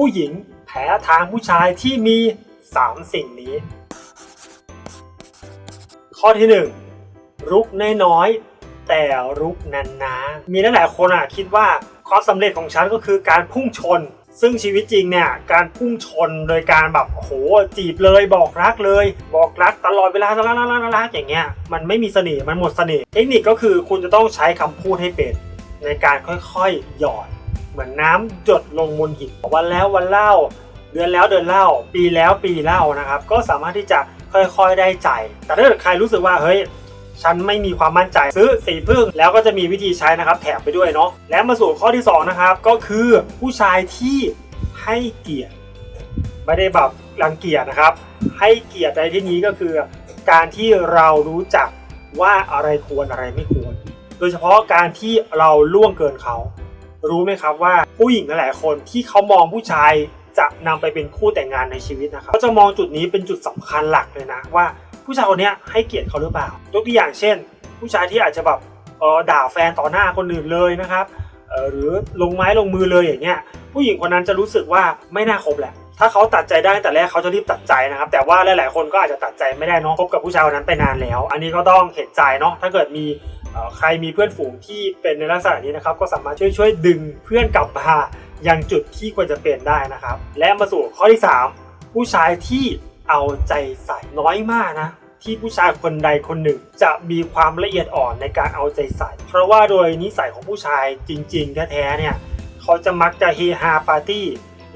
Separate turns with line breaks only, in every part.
ผู้หญิงแพ้ทางผู้ชายที่มี 3 สิ่งนี้ ข้อที่ 1 รุกน้อยๆแต่รุกนานๆมีหลายๆคนอะคิดว่าความสำเร็จของฉันก็คือการพุ่งชน ซึ่งชีวิตจริงเนี่ยการพุ่งชนโดยการแบบโหจีบเลยบอกรักเลย บอกรักตลอดเวลาตลอดเวลารักอย่างเงี้ยมันไม่มีเสน่ห์มันหมดเสน่ห์เทคนิคก็คือคุณจะต้องใช้คำพูดให้เป็นในการค่อยๆ หยอด เหมือนน้ำหยดลงบนหินวันแล้ววันเล่า เดือนแล้วเดือนเล่า ปีแล้วปีเล่านะครับ ก็สามารถที่จะค่อยๆได้ใจ แต่ถ้าเกิดใครรู้สึกว่าเฮ้ยฉันไม่มีความมั่นใจซื้อสีพึ่งแล้วก็จะมีวิธีใช้นะครับแถมไปด้วยเนาะและมาสู่ข้อที่สองนะครับ ก็คือผู้ชายที่ให้เกียรติไม่ได้แบบรังเกียจนะครับ ให้เกียรติในที่นี้ก็คือ การที่เรารู้จักว่าอะไรควรอะไรไม่ควร โดยเฉพาะการที่เราล่วงเกินเขา รู้ไหมครับว่าผู้หญิงหลายๆคนที่เขามองผู้ชายจะนำไปเป็นคู่แต่งงานในชีวิตนะครับเขาจะมองจุดนี้เป็นจุดสำคัญหลักเลยนะว่าผู้ชายคนนี้ให้เกียรติเขาหรือเปล่ายกตัวอย่างเช่น ผู้ชายที่อาจจะแบบเออด่าแฟนต่อหน้าคนอื่นเลยนะครับเออหรือลงไม้ลงมือเลยอย่างเงี้ยผู้หญิงคนนั้นจะรู้สึกว่าไม่น่าคบแหละ ถ้าเขาตัดใจได้แต่แรกเขาจะรีบตัดใจนะครับ แต่ว่าหลาย ๆ คนก็อาจจะตัดใจไม่ได้เนอะคบกับผู้ชายคนนั้นไปนานแล้ว อันนี้ก็ต้องเห็นใจเนาะถ้าเกิดมี ใครมีเพื่อนฝูงที่เป็นในลักษณะนี้นะครับ ก็สามารถช่วยช่วยดึงเพื่อนกลับมายังจุดที่ควรจะเป็นได้นะครับ และมาสู่ข้อที่ 3 ผู้ชายที่เอาใจใส่น้อยมากนะที่ผู้ชายคนใดคนหนึ่งจะมีความละเอียดอ่อนในการเอาใจใส่ เพราะว่าโดยนิสัยของผู้ชายจริง ๆ แท้ๆเนี่ย เขาจะมักจะเฮฮาปาร์ตี้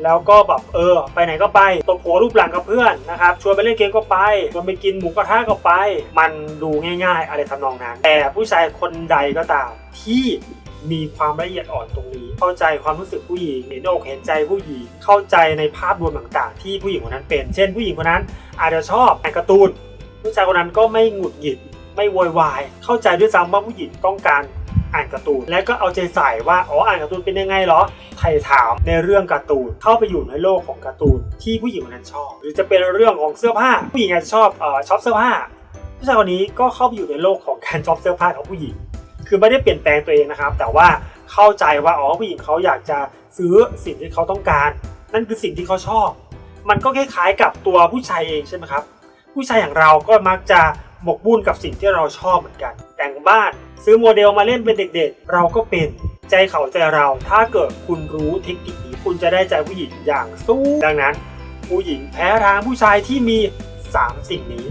แล้วก็แบบเออ ไปไหนก็ไปตบหัวรูปหลังกับเพื่อนนะครับชวนไปเล่นเกมก็ไปชวนไปกินหมูกระทะก็ไป มันดูง่ายๆ อะไรทำนองนั้น แต่ผู้ชายคนใดก็ตามที่มีความละเอียดอ่อนตรงนี้ เข้าใจความรู้สึกผู้หญิงเห็นอกเห็นใจผู้หญิง เข้าใจในภาพรวมต่างๆ ที่ผู้หญิงคนนั้นเป็น เช่น ผู้หญิงคนนั้นอาจจะชอบอ่านการ์ตูน ผู้ชายคนนั้นก็ไม่หงุดหงิด ไม่โวยวาย เข้าใจด้วยซ้ำว่าผู้หญิงต้องการอ่านการ์ตูน และก็เอาใจใส่ว่า อ๋อ อ่านการ์ตูนเป็นยังไงหรอ ไถ่ถามในเรื่องการ์ตูนเข้าไปอยู่ในโลกของการ์ตูนที่ผู้หญิงคนนั้นชอบ หรือจะเป็นเรื่องของเสื้อผ้าผู้หญิงอาจจะชอบเอ่อชอบเสื้อผ้าผู้ชายคนนี้ก็เข้าไปอยู่ในโลกของการช็อบเสื้อผ้าของผู้หญิง คือไม่ได้เปลี่ยนแปลงตัวเองนะครับ แต่ว่าเข้าใจว่าอ๋อผู้หญิงเขาอยากจะซื้อสิ่งที่เขาต้องการ นั่นคือสิ่งที่เขาชอบ มันก็คล้ายๆกับตัวผู้ชายเองใช่ไหมครับผู้ชายอย่างเราก็มักจะหมกบุ่นกับสิ่งที่เราชอบเหมือนกัน แต่งบ้านซื้อโมเดลมาเล่นเป็นเด็กๆ เราก็เป็น ใจเขาใจเรา ถ้าเกิดคุณรู้เทคนิคนี้คุณจะได้ใจผู้หญิงอย่างสู้ ดังนั้น ผู้หญิงแพ้ทางผู้ชายที่มี 3 สิ่งนี้